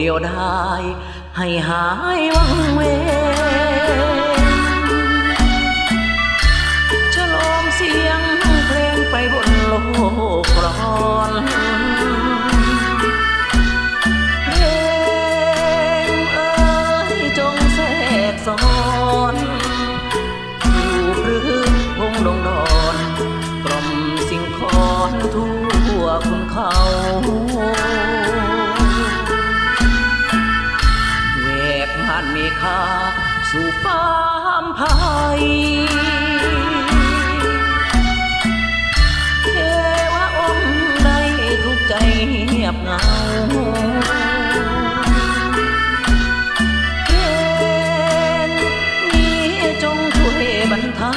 เดียวได้ ให้หายวังเวง เมฆาสู่ฟ้ามพายเทวะองค์ใดทุกใจเงียบเหงาเห็นนี้จงช่วยบรรเทา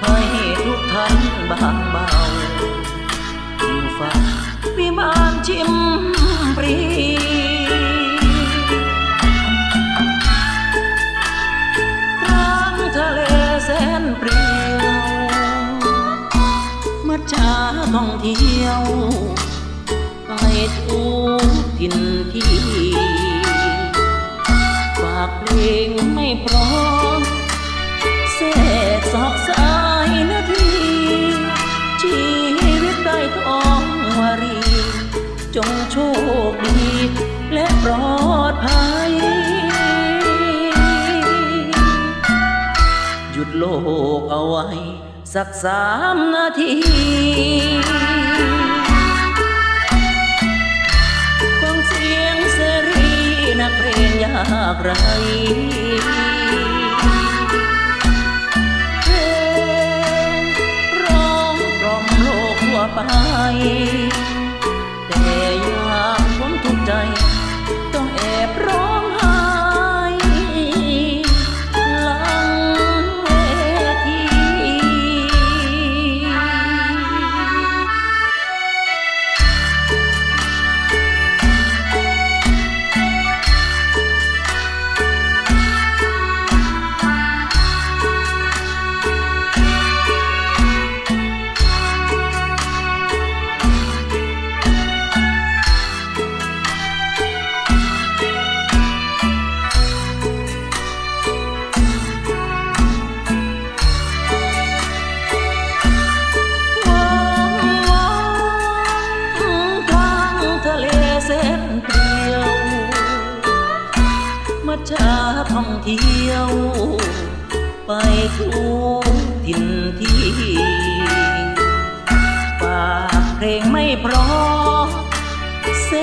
ให้ทุกท่านบางเบาอยู่ฝั่งวิมานชิม เปรียวมาชาท่องเที่ยว ไปทุกทินที่ฝากเพลงไม่พร้อมแทรกสอกสายนาทีชีวิตได้ท้องวารี จงโชคดีและปลอ โลกเอาไว้ สักสามนาทีฟังเสียงเสรีนักเพลงยากไร มาชาท่องเที่ยว ไปทุกทินที่ฝากเพลงไม่เพราะแทร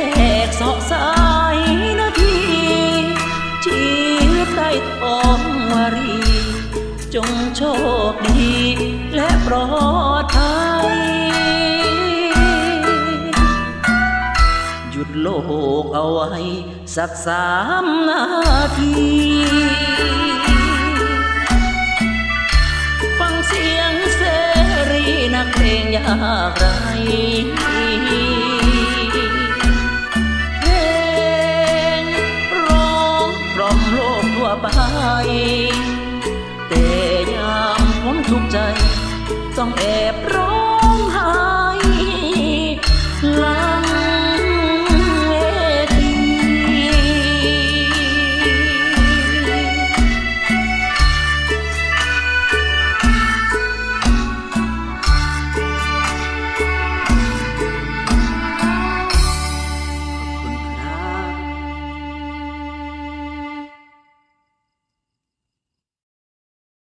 กสาะสายนาทีชีวิตได้ทองวารี จงโชคดีและปลอ โลกเอาไว้ สักสามนาทีฟังเสียงเสรีนักเพลงยากไรเพลงร้องกล่อมโลกทั่วไปแต่ยามผมทุกใจ ต้องแอบร้อง